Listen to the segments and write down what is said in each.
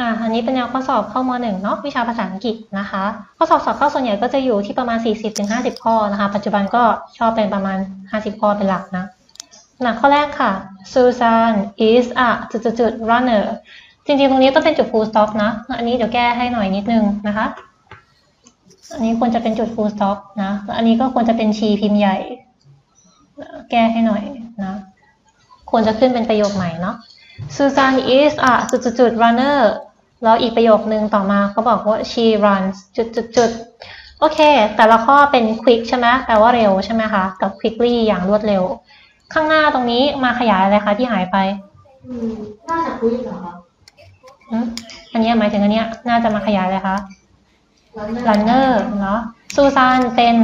อ่าอันนี้เป็นแนวข้อสอบเข้ามหนึ่งเนาะวิชาภาษาอังกฤษนะคะ ข้อสอบสอบเข้าส่วนใหญ่ก็จะอยู่ที่ประมาณ 40-50 ข้อนะคะ ปัจจุบันก็ชอบเป็นประมาณ 50 ข้อเป็นหลักนะหนักข้อแรกค่ะ Susan is a จุดๆๆ runner จริงๆ ตรงนี้ต้องเป็นจุด full stop นะ อันนี้เดี๋ยวแก้ให้หน่อยนิดนึงนะคะ อันนี้ควรจะเป็นจุด full stop นะแล้วอันนี้ก็ควรจะเป็นชีพิมพ์ใหญ่ แก้ให้หน่อยนะ ควรจะขึ้นเป็นประโยคใหม่เนาะ Susan is a จุดๆๆ runner แล้วอีกประโยคนึงต่อมาเขาบอกว่า she runs จุดๆๆโอเค แต่ละข้อเป็น quick ใช่ไหมแปลว่าเร็วใช่ไหมคะ กับ quickly อย่างรวดเร็ว ข้างหน้าตรงนี้มาขยายอะไรคะที่หายไปอืมน่าจะคุยเหรอครับอืมอันเนี้ยหมายถึงอันเนี้ยน่าจะมาขยายอะไรคะรันเนอ runner ร์เนาะ Susan เป็น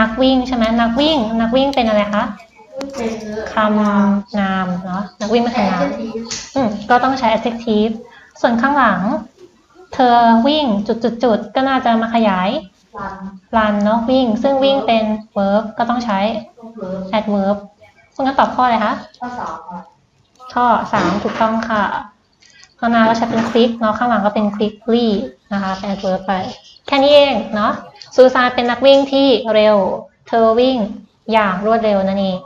นักวิ่งใช่ไหมนักวิ่ง นักวิ่งเป็นอะไรคะเป็นคำนามเนาะนักวิ่งเป็นแต่คำนามเช่นนี้อืมก็ต้องใช้ adjective ส่วนข้างหลัง เธอวิ่งจุดๆๆก็น่าจะมาขยายรันเนาะวิ่ง ซึ่งวิ่งเป็น verb ก็ต้องใช้ adverb คุณก็ตอบข้ออะไรคะข้อสอบค่ะข้อสามถูกต้องค่ะข้างหน้าก็ใช้เป็น quick เนาะข้างหลังก็เป็น quickly นะคะเป็น adverb ไป แค่นี้เองเนาะซูซานเป็นนักวิ่งที่เร็ว เธอวิ่งอย่างรวดเร็วนั่นเอง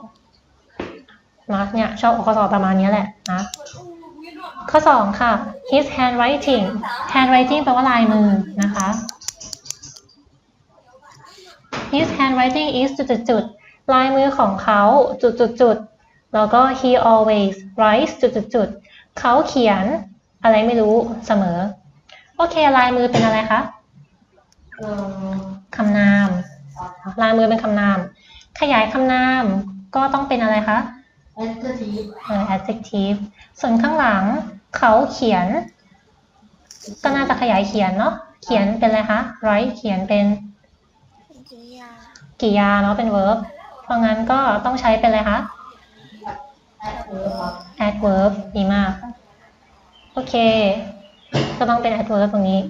นะเนี่ยชอบข้อสอบประมาณนี้แหละนะ ข้อสองค่ะ his handwriting handwriting แปลว่าลายมือนะคะ his handwriting is จุดๆๆลายมือของเขาจุดๆๆแล้วก็ he always writes จุดๆๆเขาเขียนอะไรไม่รู้เสมอ โอเค ลายมือเป็นอะไรคะคำนาม ลายมือเป็นคำนาม ขยายคำนามก็ต้องเป็นอะไรคะ แอดเจอร์ทีฟเอ่อ adjective ส่วนข้างหลังเขาเขียน ก็น่าจะขยายเขียนเนาะเขียนเป็นอะไรคะ write เขียนเป็นกิริยากริยาเนาะเป็น verb เพราะงั้นก็ต้องใช้เป็นอะไรคะแอดเวิร์บครับ adverb ดีมาก โอเค ก็ต้องเป็น adverb ตรงนี้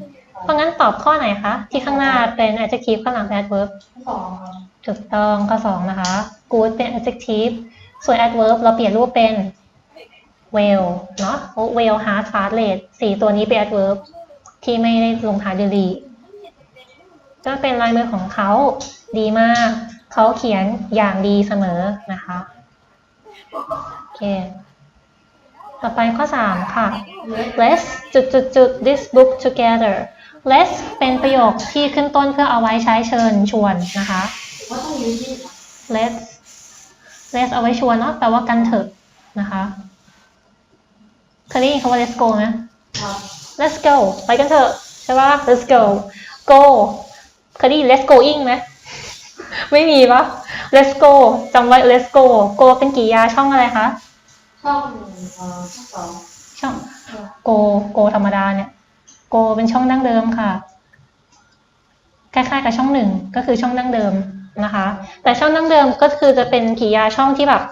เพราะงั้นตอบข้อไหนคะ ที่ข้างหน้าเป็น adjective ข้างหลังเป็น adverb ข้อสองครับถูกต้องข้อสองนะคะ good เป็น adjective ส่วน adverb เราเปลี่ยนรูปเป็น well เนาะ well hard fast late สี่ตัวนี้เป็น adverb ที่ไม่ได้ลงท้ายด้วย l ก็เป็นลายมือของเขาดีมาก เขาเขียนอย่างดีเสมอนะคะโอเคต่อไปข้อ 3 ค่ะ let's จุดจุดจุด this book together let's เป็นประโยคที่ขึ้นต้นเพื่อเอาไว้ใช้เชิญชวนนะคะ let's let's เอาไว้ชวนเนาะแปลว่ากันเถอะนะคะเคยได้ยินคำว่า let's go ไหมครับ let's go ไปกันเถอะใช่ปะ let's go go เคยได้ยิน let's going ไหมไม่มีปะ let's go จำไว้ let's go go เป็นกริยาช่องอะไรคะ ช่องเอ่อข้อสองช่อง go go ธรรมดาเนี่ย go เป็นช่องดั้งเดิมค่ะ คล้ายๆกับช่องหนึ่งก็คือช่องดั้งเดิม นะคะ แต่ช่องดั้งเดิมก็คือจะเป็นกริยาช่องที่แบบ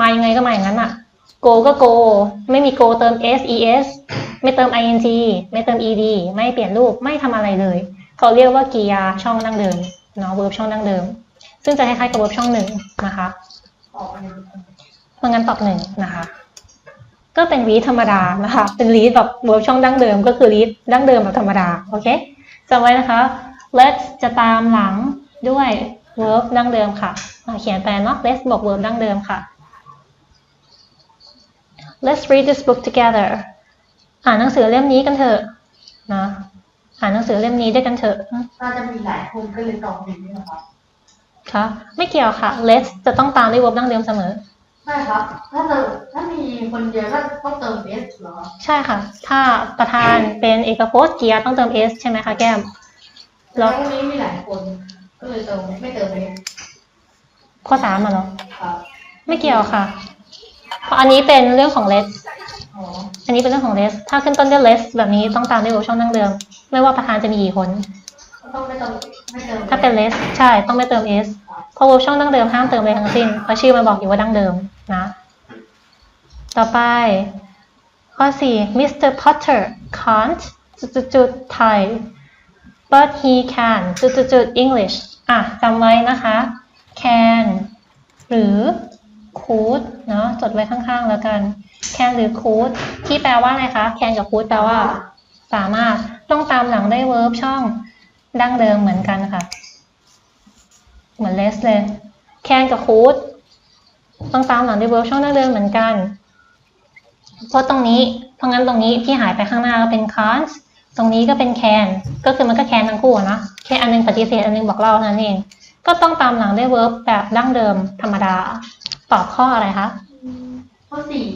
มายังไงก็มาอย่างนั้นอะ go ก็ go ไม่มี go เติม s es ไม่เติม ing ไม่เติม ed ไม่เปลี่ยนรูปไม่ทำอะไรเลย เขาเรียกว่ากริยาช่องดั้งเดิมเนาะ verb ช่องดั้งเดิม ซึ่งจะคล้ายๆกับ verb ช่องหนึ่งนะคะออกหนึ่งเพราะงั้นตอบหนึ่งนะคะ ก็เป็น read ธรรมดานะคะ เป็น read แบบ verb ช่องดั้งเดิม ก็คือ read ดั้งเดิมแบบธรรมดา โอเคจำไว้นะคะ let จะตามหลังด้วย verb ดั้งเดิมค่ะอะเขียนแปลเนาะ let's บอก verb ดั้งเดิมค่ะ let's read this book together อ่านหนังสือเล่มนี้กันเถอะนะอ่านหนังสือเล่มนี้ด้วยกันเถอะน่าจะมีหลายคนก็เลยตอบผิดนี่นะครับค่ะไม่เกี่ยวค่ะ let's จะต้องตามด้วย verb ดั้งเดิมเสมอใช่ครับ ถ้าเติมถ้ามีคนเดียวก็ต้องเติมเอสเหรอครับใช่ค่ะ ถ้าประธานเป็นเอกพจน์กริยาต้องเติม s ใช่ไหมคะแก้มแล้แล้วววันนี้มีหลายคนก็ เลยเติมไม่เติมเอสข้อสามอะเนาะครับไม่เกี่ยวค่ะ เพราะอันนี้เป็นเรื่องของ less อ๋ออันนี้เป็นเรื่องของ less ถ้าขึ้นต้นด้วย less แบบนี้ต้องตามด้วย verb ช่องดั้งเดิม ไม่ว่าประธานจะมีกี่คนก็ต้องไม่เติมไม่เติมถ้าเป็น less ใช่ต้องไม่เติม s เพราะ verb ช่องดั้งเดิมห้ามเติมเลยทั้งสิ้นเพราะชื่อมันบอกอยู่ว่าดั้งเดิมนะ ต่อไป ข้อสี่ Mr. Potter can't จุดๆๆ Thai but he can จุดๆๆ English อะจำไว้นะคะ can หรือ could เนาะจดไว้ข้างๆแล้วกัน can หรือ could ที่แปลว่าอะไรคะ can กับ could แปลว่า สามารถต้องตามหลังได้ verb ช่องดั้งเดิมเหมือนกันค่ะ เหมือน less เลย can กับ could ต้องตามหลังด้วย verb ช่องดั้งเดิมเหมือนกัน เพราะตรงนี้ เพราะงั้นตรงนี้ที่หายไปข้างหน้าก็เป็น can't ตรงนี้ก็เป็น can ก็คือมันก็ can ทั้งคู่อะนะแค่อันหนึงปฏิเสธอันหนึงบอกเล่าเท่านั้นเอง ก็ต้องตามหลังด้วย verb แบบดั้งเดิมธรรมดา ตอบข้ออะไรคะ ข้อสี่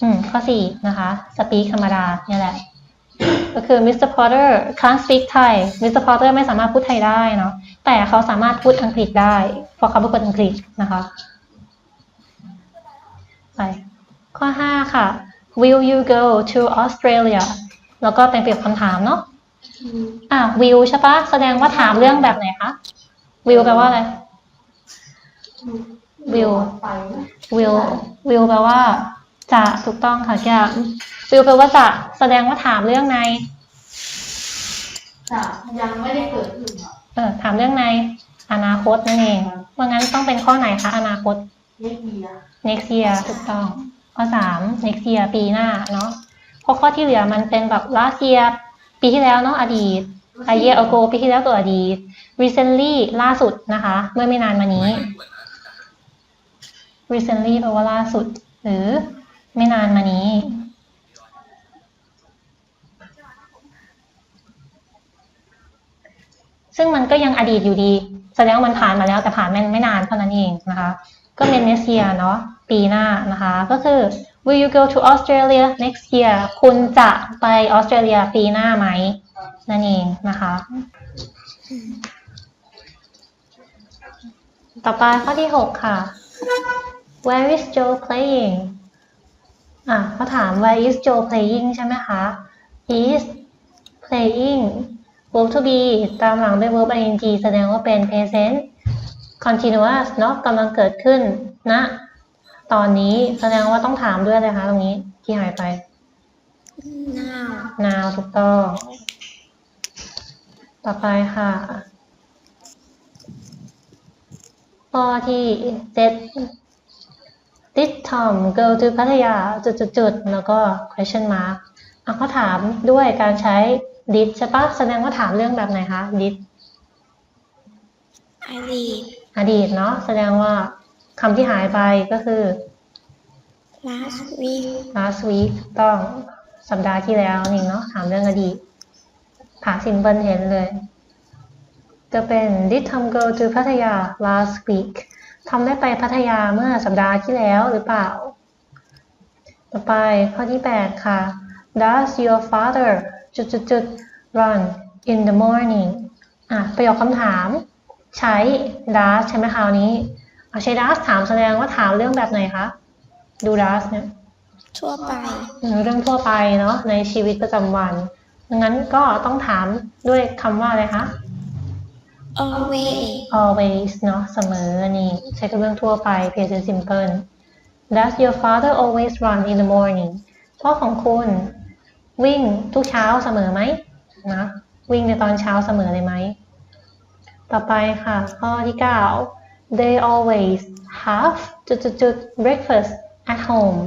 อืม ข้อสี่นะคะ speak ธรรมดาเนี่ยแหละ ก็คือ Mr. Potter can't speak Thai Mr. Potter ไม่สามารถพูดไทยได้เนาะ แต่เขาสามารถพูดอังกฤษได้ เพราะเขาเป็นคนอังกฤษนะคะ ไป ข้อห้าค่ะ Will you go to Australia แล้วก็เป็นเปรียบคำถามเนาะอะ will ใช่ปะแสดงว่าถามเรื่องแบบไหนคะ will แปลว่าอะไรวิวไปไหม will will แปลว่า จะถูกต้องค่ะแก้ม will แปลว่าจะแสดงว่าถามเรื่องในจะยังไม่ได้เกิดขึ้นหรอกเออถามเรื่องในอนาคตนั่นเองเพราะงั้นต้องเป็นข้อไหนคะอนาคตเรียกเบียร์ next year ถูกต้อง ข้อสาม next year ปีหน้าเนาะ เพราะข้อที่เหลือมันเป็นแบบ last year ปีที่แล้วเนาะอดีต a year ago ปีที่แล้วตัวอดีต recently ล่าสุดนะคะ เมื่อไม่นานมานี้ recently แปลว่าล่าสุด หรือไม่นานมานี้ซึ่งมันก็ยังอดีตอยู่ดี แสดงว่ามันผ่านมาแล้วแต่ผ่านไม่ไม่นานเท่านั้นเองนะคะ ก็เป็น next year เนาะปีหน้านะคะ ก็คือ will you go to Australia next year คุณจะไปออสเตรเลียปีหน้าไหม นั่นเองนะคะ ต่อไปข้อที่ 6 ค่ะ where is Joe playing อะเขาถาม where is Joe playing ใช่ไหมคะ is playing verb to be ตามหลังด้วย verb ing แสดงว่าเป็น present continuous เนาะกำลังเกิดขึ้นณนะ ตอนนี้แสดงว่าต้องถามด้วยเลยคะตรงนี้ที่หายไป now now ถูกต้อง ต่อไปค่ะ ข้อที่เจ็ด Did Tom go to พัทยาจุดๆๆแล้วก็ question mark อะเขาถามด้วยการใช้ did ใช่ปะแสดงว่าถามเรื่องแบบไหนคะ did I read อดีตเนาะแสดงว่า คำที่หายไปก็คือ last week last week ถูกต้องสัปดาห์ที่แล้วนี่เนาะถามเรื่องอดีตผ่าซิมเปิลเห็นเลย จะเป็น did Tom go to พัทยา last week ทำได้ไปพัทยาเมื่อสัปดาห์ที่แล้วหรือเปล่า ต่อไปข้อที่ 8 ค่ะ does your father จุดจุดจุด run in the morning อะประโยคคำถาม ใช้ does ใช่ไหมคราวนี้เอาใช้ does ถามแสดงว่าถามเรื่องแบบไหนคะ ดู does เนี่ย ทั่วไป เรื่องทั่วไปเนาะในชีวิตประจำวันดังนั้นก็ต้องถามด้วยคำว่าอะไรคะ always always เนาะเสมอนี่ใช้กับเรื่องทั่วไป present simple Does your father always run in the morning พ่อของคุณวิ่งทุกเช้าเสมอไหมนะวิ่งในตอนเช้าเสมอเลยไหม ต่อไปค่ะ ข้อที่ 9 They always have จุดจุดจุด breakfast at home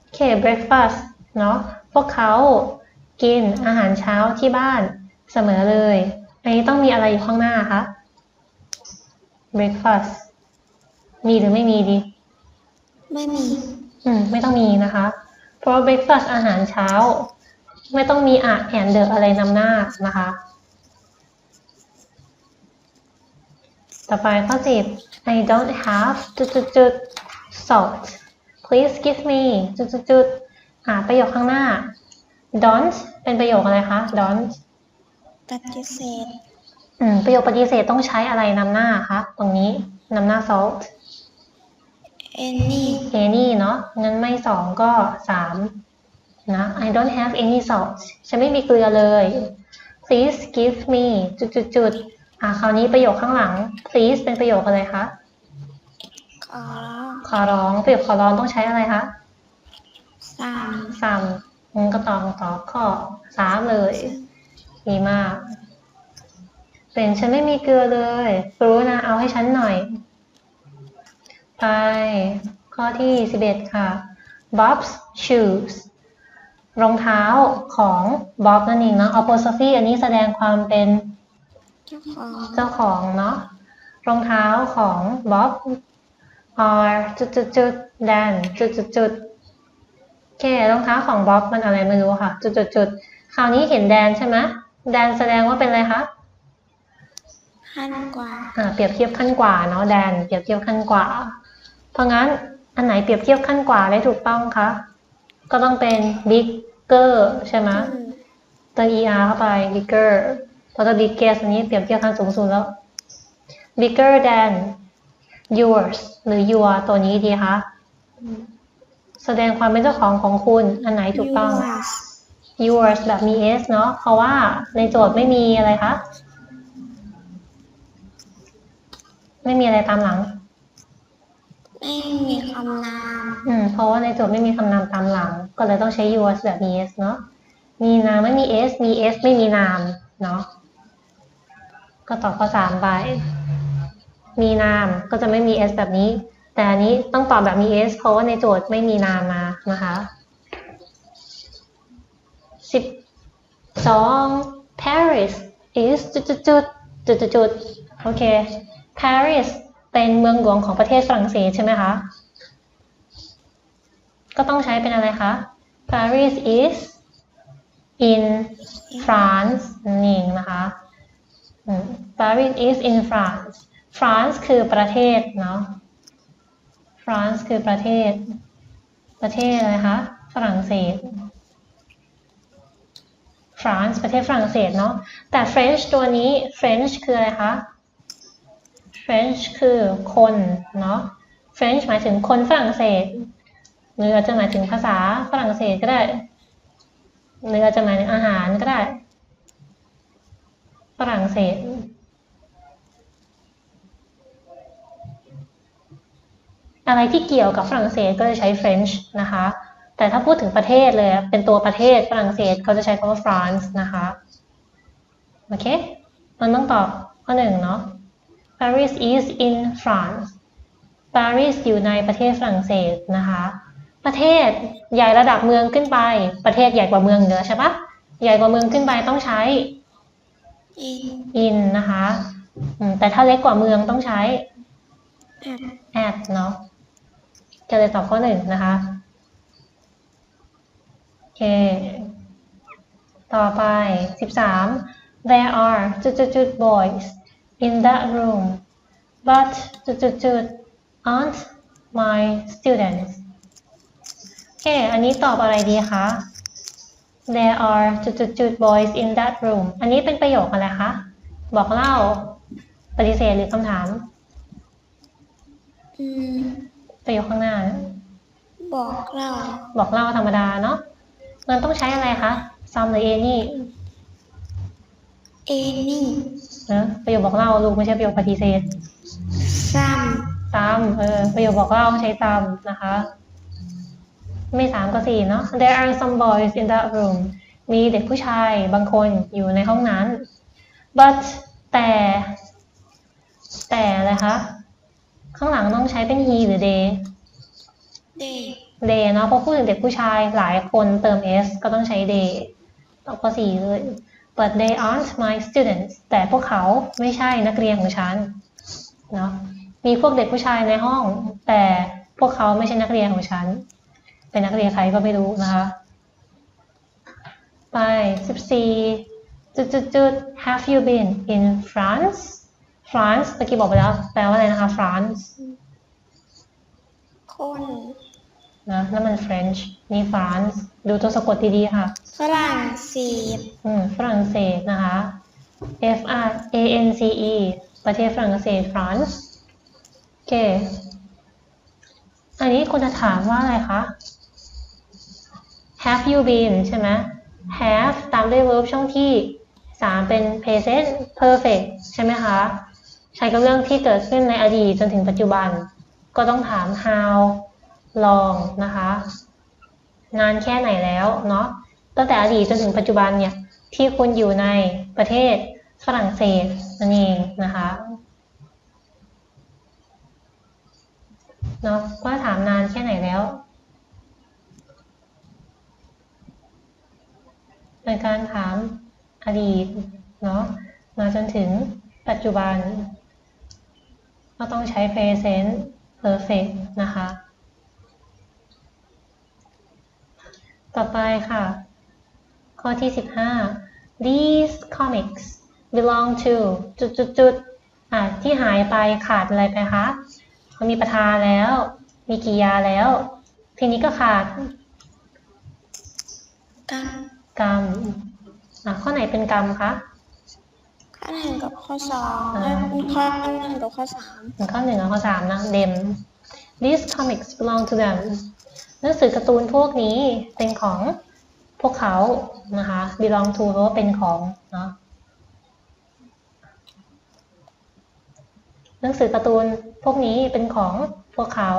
โอเค breakfast เนาะพวกเขากินอาหารเช้าที่บ้านเสมอเลย อันนี้ต้องมีอะไรอยู่ข้างหน้าคะ breakfast มีหรือไม่มีดี ไม่มี อืม ไม่ต้องมีนะคะ เพราะว่า breakfast อาหารเช้า ไม่ต้องมีอะแอนเดออะไรนำหน้านะคะ ต่อไปข้อสิบ I don't have จุดจุดจุด salt please give me จุดจุดจุดอ่าประโยคข้างหน้า don't เป็นประโยคอะไรคะ don't ปฏิเสธอืมประโยคปฏิเสธต้องใช้อะไรนำหน้าคะตรงนี้นำหน้า salt any any เนาะงั้นไม่สองก็สามนะ I don't have any salt ฉันไม่มีเกลือเลย please give me จุดจุดจุด อะคราวนี้ประโยคข้างหลัง please เป็นประโยคอะไรคะ ขอร้องขอร้องประโยคขอร้องต้องใช้อะไรคะสามซ้ำงั้นก็ตอบตอบข้อสามเลยดีมาก เป็นฉันไม่มีเกลือเลยรู้นะ เอาให้ฉันหน่อย ไป ข้อที่สิบเอ็ดค่ะ Bob's shoes รองเท้าของบ๊อบนั่นเองเนาะ apostrophe อันนี้แสดงความเป็น เจ้าของเจ้าของเนาะรองเท้าของบ๊อบ are จุดจุดจุดแดนจุดจุดจุดโอเครองเท้าของบ๊อบมันอะไรไม่รู้ค่ะ จุดจุดจุดคราวนี้เห็นแดนใช่ไหมแดนแสดงว่าเป็นอะไรคะขั้นกว่าอ่าเปรียบเทียบขั้นกว่าเนาะแดนเปรียบเทียบขั้นกว่า เพราะงั้นอันไหนเปรียบเทียบขั้นกว่าได้ถูกต้องคะก็ต้องเป็น bigger ใช่ไหมเติม er เข้าไป bigger เพราะถ้า biggest อันนี้เปรียบเทียบขั้นสูงสุดแล้ว bigger than yours หรือ your ตัวนี้ดีคะแสดงความเป็นเจ้าของของคุณ อันไหนถูกต้อง yours yours แบบมี s เนาะเพราะว่าในโจทย์ไม่มีอะไรคะ ไม่มีอะไรตามหลัง ไม่มีคำนาม อืม เพราะว่าในโจทย์ไม่มีคำนามตามหลัง ก็เลยต้องใช้ yours แบบมี s เนาะมีนามไม่มี s มี s ไม่มีนาม เนาะ ก็ตอบข้อสามไป มีนามก็จะไม่มี s แบบนี้ แต่อันนี้ต้องตอบแบบมี s เพราะว่าในโจทย์ไม่มีนามมานะคะสิบสอง Paris is จุดจุดจุดจุดจุดจุดโอเค Paris เป็นเมืองหลวงของประเทศฝรั่งเศสใช่ไหมคะ ก็ต้องใช้เป็นอะไรคะ Paris is in France นั่นเองนะคะ Paris is in France France คือประเทศเนาะ France คือประเทศ ประเทศอะไรคะ ฝรั่งเศส France ประเทศฝรั่งเศสเนาะ แต่ French ตัวนี้ French คืออะไรคะ French คือคนเนาะ French หมายถึงคนฝรั่งเศสหรืออาจจะหมายถึงภาษาฝรั่งเศสก็ได้หรืออาจจะหมายถึงอาหารก็ได้ ฝรั่งเศส อะไรที่เกี่ยวกับฝรั่งเศสก็จะใช้ French นะคะ แต่ถ้าพูดถึงประเทศเลย เป็นตัวประเทศฝรั่งเศสเขาจะใช้คำว่า France นะคะ โอเค มันต้องตอบข้อหนึ่งเนาะ Paris is in France Paris อยู่ในประเทศฝรั่งเศสนะคะ ประเทศใหญ่ระดับเมืองขึ้นไป ประเทศใหญ่กว่าเมืองเหนือใช่ปะใหญ่กว่าเมืองขึ้นไปต้องใช้ in in นะคะอืมแต่ถ้าเล็กกว่าเมืองต้องใช้ at at เนาะจะเลยตอบข้อหนึ่งนะคะโอเค ต่อไป13 there are จุดจุดจุด boys in that room but จุดจุดจุด aren't my students โอเค อันนี้ตอบอะไรดีคะ there are จุดจุดจุด boys in that room อันนี้เป็นประโยคอะไรคะ บอกเล่า ปฏิเสธหรือคำถาม อืม ประโยคข้างหน้านะบอกเราบอกเล่าธรรมดาเนาะ มันต้องใช้อะไรคะ some หรือ any any นะประโยคบอกเล่าลูกไม่ใช่ประโยคปฏิเสธ some some เออ ประโยคบอกเล่าใช้ some นะคะ ไม่สามก็สี่เนาะ there are some boys in that room มีเด็กผู้ชายบางคนอยู่ในห้องนั้น but แต่ แต่อะไรคะ ข้างหลังต้องใช้เป็น he หรือ they they they เนาะเพราะพูดถึงเด็กผู้ชายหลายคนเติม s ก็ต้องใช้ they ตอบข้อสี่เลย but they aren't my students แต่พวกเขาไม่ใช่นักเรียนของฉันเนาะมีพวกเด็กผู้ชายในห้อง แต่พวกเขาไม่ใช่นักเรียนของฉัน เป็นนักเรียนใครก็ไม่รู้นะคะ ไปสิบสี่จุดจุดจุด have you been in France France เมื่อกี้บอกไปแล้ว แปลว่าอะไรนะคะ France คนนะนั่นมัน French นี่ France ดูตัวสะกดดีๆค่ะ ฝรั่งเศสอืมฝรั่งเศสนะคะ F R A N C E ประเทศฝรั่งเศส France โอเค อันนี้คุณจะถามว่าอะไรคะ Have you been ใช่ไหม Have ตามด้วย verb ช่องที่ 3 เป็น present perfect ใช่ไหมคะ ใช้กับเรื่องที่เกิดขึ้นในอดีตจนถึงปัจจุบัน ก็ต้องถาม how long นะคะ นานแค่ไหนแล้วเนาะตั้งแต่อดีตจนถึงปัจจุบันเนี่ยที่คุณอยู่ในประเทศฝรั่งเศสนั่นเองนะคะเนาะก็ถามนานแค่ไหนแล้ว เป็น การถามอดีตเนาะมาจนถึงปัจจุบัน ก็ต้องใช้ present perfect นะคะ ต่อไปค่ะ ข้อที่ 15 these comics belong to จุดจุดจุดอะที่หายไปขาดอะไรไปคะเขามีประธานแล้ว มีกิยาแล้ว ทีนี้ก็ขาดกรร กรรมอะข้อไหนเป็นกรรมคะ ข้อหนึ่งกับข้อสองอ่าเอ้ยข้อหนึ่งกับข้อสามข้อหนึ่งกับข้อสามนะ them these comics belong to them หนังสือการ์ตูนพวกนี้เป็นของพวกเขานะคะ belong to แปลว่าเป็นของเนาะหนังสือการ์ตูนพวกนี้เป็นของพวกเขา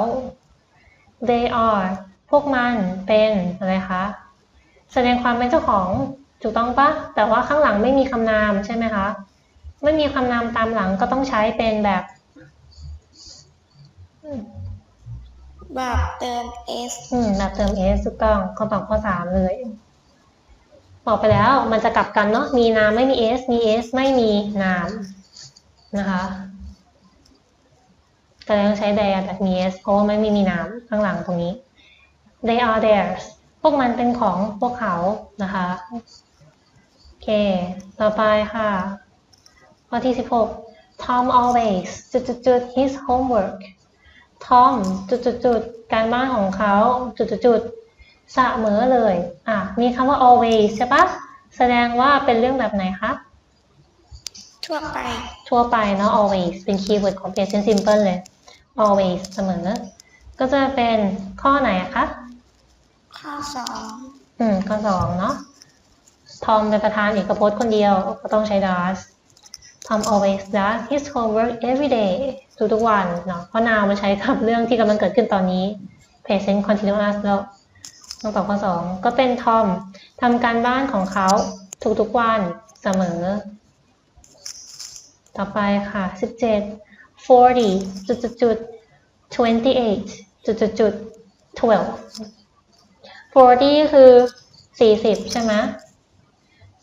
they are พวกมันเป็นอะไรคะ แสดงความเป็นเจ้าของถูกต้องปะแต่ว่าข้างหลังไม่มีคำนามใช่ไหมคะ ไม่มีคำนามตามหลังก็ต้องใช้เป็นแบบแบบเติม s อืมแบบเติม s ถูกต้องข้อตอบข้อสามเลย บอกไปแล้วมันจะกลับกันเนาะมีนามไม่มี s มี s ไม่มีนามนะคะแต่ยังใช้ there แบบมี s เพราะว่าไม่มีมีนามข้างหลังตรงนี้ they are theirs พวกมันเป็นของพวกเขานะคะ โอเค ต่อไปค่ะ ข้อที่ 16 Tom always จุดจุดจุด his homework ทอมจุดจุดจุดการบ้านของเขาจุดจุดจุดเสมอเลย อะ มีคำว่า always ใช่ปะแสดงว่าเป็นเรื่องแบบไหนคะ ทั่วไป ทั่วไปเนาะ always เป็นคีย์เวิร์ดของ present simple เลย always เสมอ ก็จะเป็นข้อไหนอะคะ ข้อสองอืม ข้อสองเนาะทอมเป็นประธานเอกพจน์คนเดียวก็ต้องใช้ does Tom always does his homework every day ทุกๆวันเนาะเพราะ now มันใช้กับเรื่องที่กำลังเกิดขึ้นตอนนี้ present continuous แล้วต้องตอบข้อสองก็เป็นทอมทำการบ้านของเขาทุกๆวันเสมอ ต่อไปค่ะ 17 40จุดจุดจุด28จุดจุดจุด12 40 คือ 40 ใช่ไหม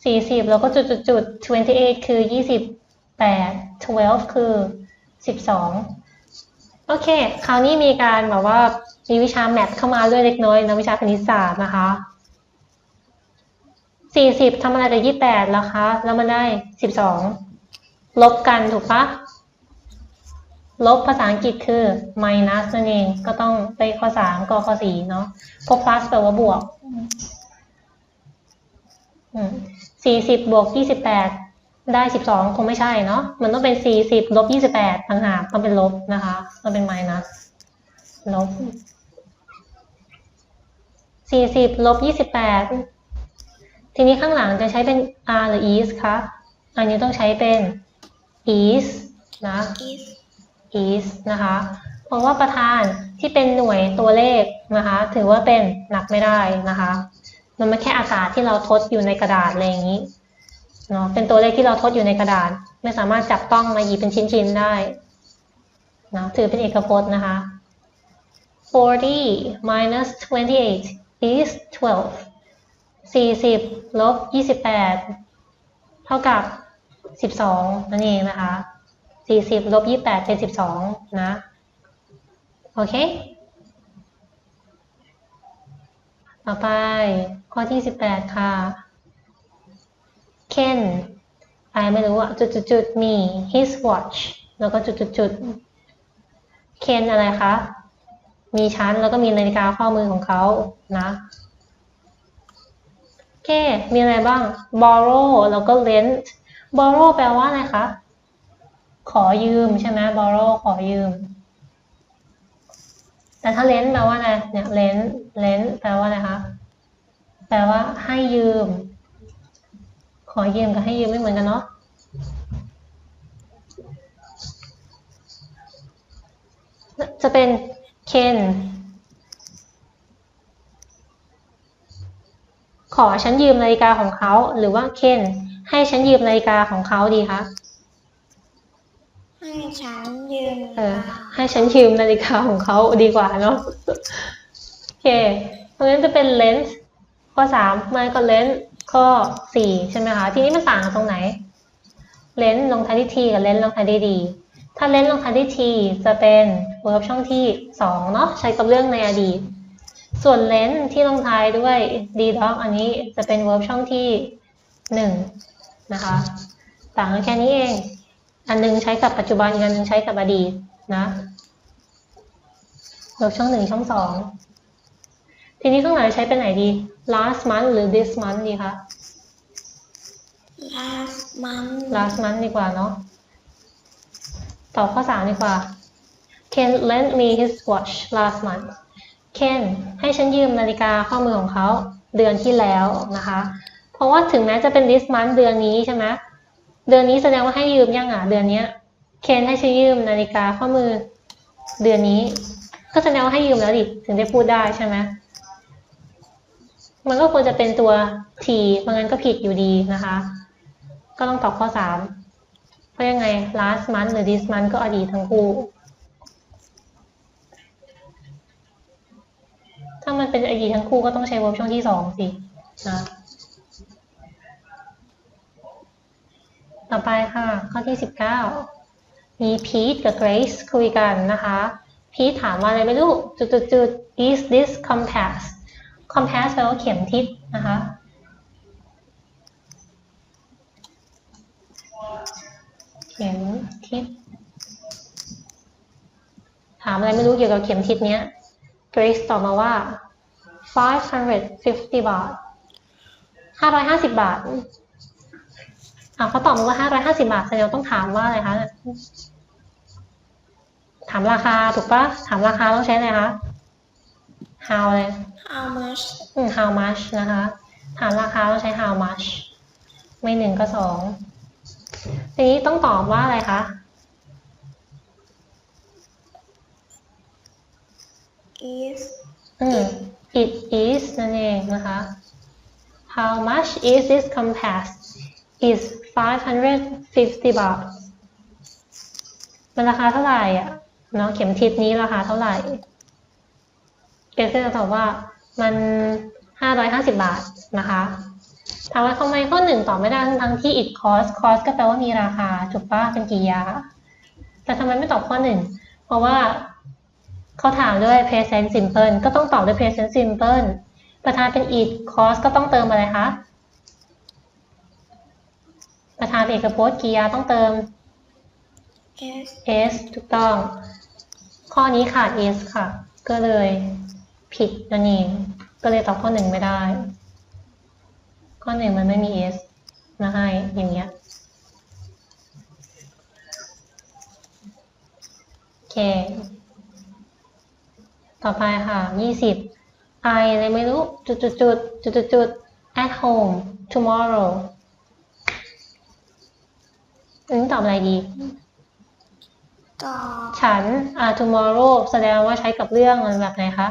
40 แล้วก็จุดจุดจุด28 คือ 28 12 คือ 12 โอเค คราวนี้มีการแบบว่ามีวิชาแมทเข้ามาด้วยเล็กน้อยนะวิชาคณิตศาสตร์นะคะ 40ทำอะไรกับ28แล้วคะ แล้วมันได้ 12 ลบกันถูกปะ ลบภาษาอังกฤษคือ minus นั่นเอง ก็ต้องไปข้อ3ก็ข้อ4เนาะเพราะ plus แปลว่าบวกอืม40บบวก28ได้12คงไม่ใช่เนาะ มันต้องเป็น40ลบ28ต่างหากต้องเป็นลบนะคะต้องเป็น minus ลบ40ลบ28ทีนี้ข้างหลังจะใช้เป็น r หรือ is คะ อันนี้ต้องใช้เป็น is นะ is is นะคะ เพราะว่าประธานที่เป็นหน่วยตัวเลขนะคะ ถือว่าเป็นหลักไม่ได้นะคะ มันไม่แค่อากาศที่เราทดอยู่ในกระดาษอะไรอย่างนี้เนาะเป็นตัวเลขที่เราทดอยู่ในกระดาษ ไม่สามารถจับต้องมาหยิบเป็นชิ้นๆได้นะถือเป็นเอกพจน์นะคะ40 minus 28 is 12 40 ลบ 28 เท่ากับ 12นั่นเองนะคะ 40ลบ28เป็น12นะ โอเค ต่อไป ข้อที่18ค่ะ Ken ใครไม่รู้อะจุดจุดจุดมี his watch แล้วก็จุดจุดจุด Ken อะไรคะ มีชั้นแล้วก็มีนาฬิกาข้อมือของเขานะโอเค มีอะไรบ้าง borrow แล้วก็ lend borrow แปลว่าอะไรคะ ขอยืมใช่ไหม borrow ขอยืม แต่ถ้า lend แปลว่าอะไร เนี่ย lend lend แปลว่าอะไรคะ แปลว่าให้ยืม ขอยืมกับให้ยืมไม่เหมือนกันเนาะ จะเป็น Ken ขอฉันยืมนาฬิกาของเขา หรือว่า Ken ให้ฉันยืมนาฬิกาของเขาดีคะ ให้ฉันยืมเออ ให้ฉันยืมนาฬิกาของเขาดีกว่าเนาะโอเคเพราะฉะนั้นจะเป็น lend ข้อสามไม่ก็ lend ข้อ4ใช่ไหมคะ ทีนี้มันต่างกันตรงไหน เลนส์ลงท้ายด้วย t กับเลนส์ลงท้ายด้วย d ถ้าเลนส์ลงท้ายด้วย t จะเป็น verb ช่องที่2เนาะใช้กับเรื่องในอดีต ส่วนเลนส์ที่ลงท้ายด้วย d dog อันนี้จะเป็น verb ช่องที่1นะคะ ต่างกันแค่นี้เอง อันหนึงใช้กับปัจจุบันอีกอันหนึงใช้กับอดีตนะ verb ช่อง1ช่อง2ทีนี้ข้างหลังใช้เป็นไหนดี last month หรือ this month ดีคะ last month last month ดีกว่าเนาะตอบข้อ3ดีกว่า Ken lent me his watch last month Ken ให้ฉันยืมนาฬิกาข้อมือของเขาเดือนที่แล้วนะคะ เพราะว่าถึงแม้จะเป็น this month เดือนนี้ใช่ไหม เดือนนี้แสดงว่าให้ยืมยังอะเดือนเนี้ย Ken ให้ฉันยืมนาฬิกาข้อมือ เดือนนี้ ก็แสดงว่าให้ยืมแล้วดิถึงได้พูดได้ใช่ไหมมันก็ควรจะเป็นตัว t เพรางั้นก็ผิดอยู่ดีนะคะ ก็ต้องตอบข้อ3เพราะยังไง last month หรือ this month ก็อดีตทั้งคู่ ถ้ามันเป็นอดีตทั้งคู่ก็ต้องใช้ verb ช่องที่2สินะ ต่อไปค่ะ ข้อที่ 19 มีพีทกับเกรซคุยกันนะคะพีทถามว่าอะไรไม่รู้ จุดจุดจุด is this compass compass แปลว่าเข็มทิศนะคะเข็มทิศถามอะไรไม่รู้เกี่ยวกับเข็มทิศเนี้ย Grace ตอบมาว่า 550 บาท550 บาท อะเขาตอบมาว่า550บาทแสดงว่าต้องถามว่าอะไรคะถามราคาถูกปะถามราคาต้องใช้อะไรคะ how เลย how much อืม how much นะคะ ถามราคาต้องใช้ how much ไม่หนึ่งก็สองทีนี้ต้องตอบว่าอะไรคะ is อืม it is นั่นเองนะคะ how much is this compass is 550 บาท มันราคาเท่าไหร่อะเนาะเข็มทิศนี้ราคาเท่าไหร่เกรซจะตอบว่ามัน 550 บาทนะคะถามว่าทำไมข้อหนึ่งตอบไม่ได้ทั้งที่ it cost cost ก็แปลว่ามีราคาถูกปะเป็นกี่ยา แต่ทำไมไม่ตอบข้อหนึ่งเพราะว่าเขาถามด้วย present simple ก็ต้องตอบด้วย present simple ประธานเป็น it cost ก็ต้องเติมอะไรคะ ประธานเอกพจน์กี่ยาต้องเติม s s ถูกต้อง ข้อนี้ขาด s ค่ะ ก็เลยผิดนั่นเอง ก็เลยตอบข้อหนึ่งไม่ได้ ข้อหนึ่งมันไม่มี s มาให้อย่างเงี้ยโอเค ต่อไปค่ะ20 I อะไรไม่รู้จุดจุดจุดจุดจุดจุด at home tomorrow อันนี้ตอบอะไรดี ตอบฉันอ่า tomorrow แสดงว่าใช้กับเรื่องแบบไหนคะ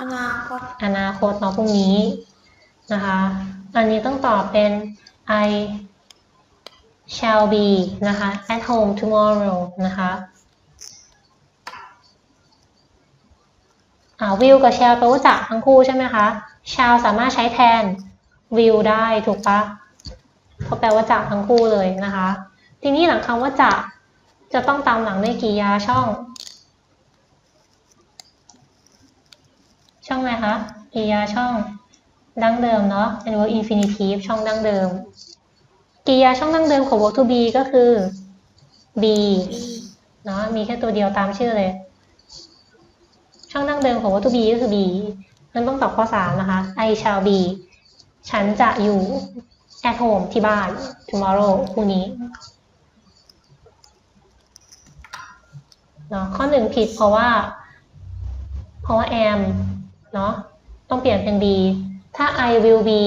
อนาคต อนาคตเนาะพรุ่งนี้นะคะ อันนี้ต้องตอบเป็น I shall be นะคะ at home tomorrow นะคะอ่า will กับ shall แปลว่าจะทั้งคู่ใช่ไหมคะ shall สามารถใช้แทน will ได้ถูกปะ เพราแปลว่าจะทั้งคู่เลยนะคะ ทีนี้หลังคำว่าจะจะต้องตามหลังด้วยกริยาช่อง ช่องอะไรคะกริยาช่องดั้งเดิมเนาะเป็น verb infinitive ช่องดั้งเดิมกริยาช่องดั้งเดิมของ verb to be ก็คือ be เนาะมีแค่ตัวเดียวตามชื่อเลย ช่องดั้งเดิมของ verb to be ก็คือ be นั่นต้องตอบข้อ 3 นะคะ I shall be ฉันจะอยู่ at home ที่บ้าน tomorrow พรุ่งนี้เนาะข้อหนึ่งผิดเพราะว่า เพราะว่า am เนาะต้องเปลี่ยนเป็น be ถ้า I will be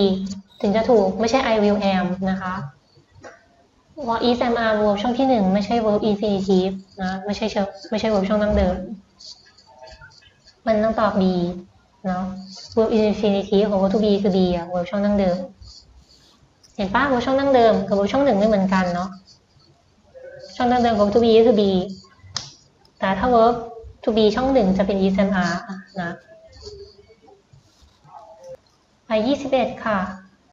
ถึงจะถูกไม่ใช่ I will am นะคะ ว่า is am are verb ช่องที่หนึ่งไม่ใช่ verb infinitive นะไม่ใช่เชิงไม่ใช่ verb ช่องดั้งเดิม มันต้องตอบ be เนาะ verb infinitive ของ verb to be คือ be อะ verb ช่องดั้งเดิม เห็นปะ verb ช่องดั้งเดิมกับ verb ช่องหนึ่งไม่เหมือนกันเนาะช่องดั้งเดิมของ to be ก็คือ be แต่ถ้า verb to be ช่องหนึ่งจะเป็น is am are นะไปยี่สิบเอ็ดค่ะ